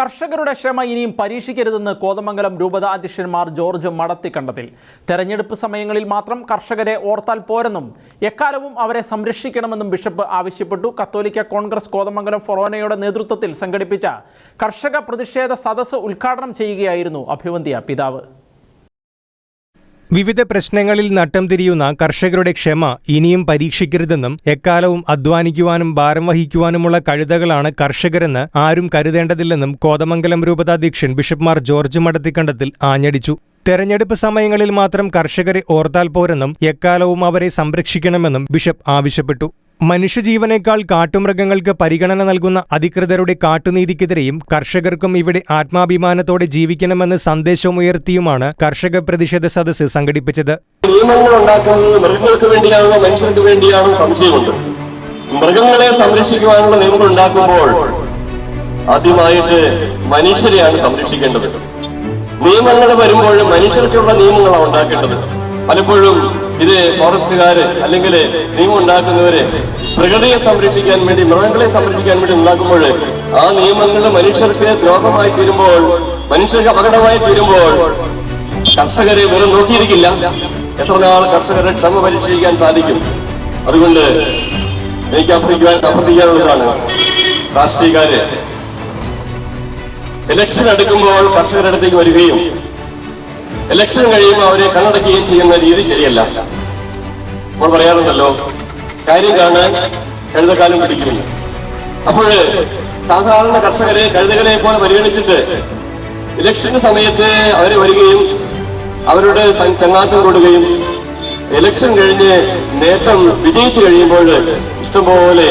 കർഷകരുടെ ക്ഷമ ഇനിയും പരീക്ഷിക്കരുതെന്ന് കോതമംഗലം രൂപതാധ്യക്ഷന്മാർ ജോർജ് മടത്തി കണ്ടതിൽ തെരഞ്ഞെടുപ്പ് സമയങ്ങളിൽ മാത്രം കർഷകരെ ഓർത്താൽ പോരെന്നും എക്കാലവും അവരെ സംരക്ഷിക്കണമെന്നും ബിഷപ്പ് ആവശ്യപ്പെട്ടു. കത്തോലിക്ക കോൺഗ്രസ് കോതമംഗലം ഫൊറോനയുടെ നേതൃത്വത്തിൽ സംഘടിപ്പിച്ച കർഷക പ്രതിഷേധ സദസ്സ് ഉദ്ഘാടനം ചെയ്യുകയായിരുന്നു അഭിവന്ധ്യ പിതാവ്. വിവിധ പ്രശ്നങ്ങളിൽ നട്ടം തിരിയുന്ന കർഷകരുടെ ക്ഷമ ഇനിയും പരീക്ഷിക്കരുതെന്നും എക്കാലവും അധ്വാനിക്കുവാനും ഭാരം വഹിക്കുവാനുമുള്ള കഴുതകളാണ് കർഷകരെന്ന് ആരും കരുതേണ്ടതില്ലെന്നും കോതമംഗലം രൂപതാധ്യക്ഷൻ ബിഷപ്പ്മാർ ജോർജ് മടത്തിക്കണ്ടത്തിൽ ആഞ്ഞടിച്ചു തെരഞ്ഞെടുപ്പ് സമയങ്ങളിൽ മാത്രം കർഷകരെ ഓർത്താൽ പോരെന്നും എക്കാലവും അവരെ സംരക്ഷിക്കണമെന്നും ബിഷപ്പ് ആവശ്യപ്പെട്ടു. മനുഷ്യജീവനേക്കാൾ കാട്ടുമൃഗങ്ങൾക്ക് പരിഗണന നൽകുന്ന അധികൃതരുടെ കാട്ടുനീതിക്കെതിരെയും കർഷകർക്കും ഇവിടെ ആത്മാഭിമാനത്തോടെ ജീവിക്കണമെന്ന് സന്ദേശമുയർത്തിയുമാണ് കർഷക പ്രതിഷേധ സദസ്സ് സംഘടിപ്പിച്ചത്. വേണ്ടിയാണോ മൃഗങ്ങളെ സംരക്ഷിക്കുവാനുള്ള നിയമങ്ങൾ ഉണ്ടാക്കുമ്പോൾ ആദ്യമായിട്ട് മനുഷ്യരെയാണ് സംരക്ഷിക്കേണ്ടത്. നിയമങ്ങൾ വരുമ്പോൾ മനുഷ്യർക്കുള്ള നിയമങ്ങളാണ് ഉണ്ടാക്കേണ്ടത്. പലപ്പോഴും ഇത് ഫോറസ്റ്റുകാര് അല്ലെങ്കിൽ നിയമം ഉണ്ടാക്കുന്നവര് പ്രകൃതിയെ സംരക്ഷിക്കാൻ വേണ്ടി മൃഗങ്ങളെ സംരക്ഷിക്കാൻ വേണ്ടി ഉണ്ടാക്കുമ്പോൾ ആ നിയമങ്ങൾ മനുഷ്യർക്ക് ദ്രോഹമായി തീരുമ്പോൾ മനുഷ്യർക്ക് അപകടമായി തീരുമ്പോൾ കർഷകരെ വെറും നോക്കിയിരിക്കില്ല. എത്ര നാൾ കർഷകരെ ക്ഷമ പരിശീലിക്കാൻ സാധിക്കും? അതുകൊണ്ട് എനിക്ക് അഭ്യർത്ഥിക്കാൻ അഭ്യർത്ഥിക്കാനുള്ളതാണ്. രാഷ്ട്രീയക്കാര് ഇലക്ഷൻ എടുക്കുമ്പോൾ കർഷകരുടെ അടുത്തേക്ക് വരികയും ഇലക്ഷൻ കഴിയുമ്പോൾ അവരെ കണ്ണടക്കുകയും ചെയ്യുന്ന രീതി ശരിയല്ല. നമ്മൾ പറയാറുണ്ടല്ലോ കാര്യം കാണാൻ കഴുതക്കാലം പിടിക്കുന്നു അപ്പോൾ സാധാരണ കർഷകരെ കഴുതകളെ പോലെ പരിഗണിച്ചിട്ട് ഇലക്ഷന്റെ സമയത്ത് അവർ വരികയും അവരുടെ ചങ്ങാത്തം കൊടുക്കുകയും ഇലക്ഷൻ കഴിഞ്ഞ് നേട്ടം വിജയിച്ചു കഴിയുമ്പോൾ ഇഷ്ടംപോലെ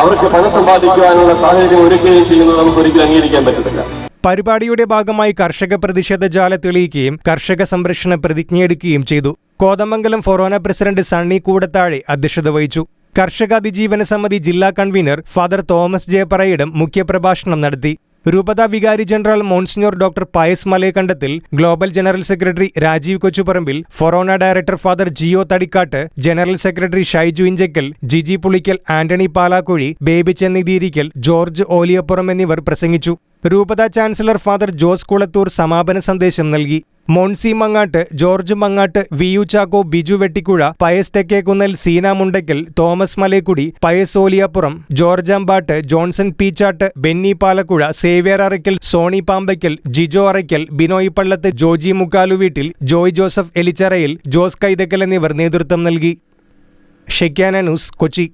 അവർക്ക് പണം സമ്പാദിക്കുവാനുള്ള സാഹചര്യം ഒരുക്കുകയും ചെയ്യുന്നത് നമുക്ക് ഒരിക്കലും അംഗീകരിക്കാൻ പറ്റത്തില്ല. പരിപാടിയുടെ ഭാഗമായി കർഷക പ്രതിഷേധ ജാല തെളിയിക്കുകയും കർഷക സംരക്ഷണ പ്രതിജ്ഞയെടുക്കുകയും ചെയ്തു. കോതമംഗലം ഫൊറോന പ്രസിഡന്റ് സണ്ണി കൂടത്താഴെ അധ്യക്ഷത വഹിച്ചു. കർഷക അതിജീവന സമിതി ജില്ലാ കൺവീനർ ഫാദർ തോമസ് ജയപ്പറയിടം മുഖ്യപ്രഭാഷണം നടത്തി. രൂപത വികാരി general monsignor doctor Pius Malayakandathil global general secretary Rajeev Kochuparambil forane director father Jio Thadikkattu general secretary Shaiju Inchakkal Jiji Pulikkal Antony Palakuzhy Baby Chennitheerikkal George Oliyappuram എന്നിവർ പ്രസംഗിച്ചു. രൂപത ചാൻസലർ ഫാദർ ജോസ് കുളത്തൂർ സമാപന സന്ദേശം നൽകി. Monsi Mangattu George Mangattu V U Chacko Biju Vettikuzha Pius Thekkekunnel Seena Mundackal Thomas Malekudy Pius Oliyappuram George Ambattu Johnson Peechattu Benny Palakuzha Xavier Arackal Soni Pampackal Jijo Arackal Binoy Pallath Joji Mukkaluveettil Joy Joseph Elicharayil Jose Kaithackal എന്നിവർ നേതൃത്വം നൽകി. Shekinah news Kochi.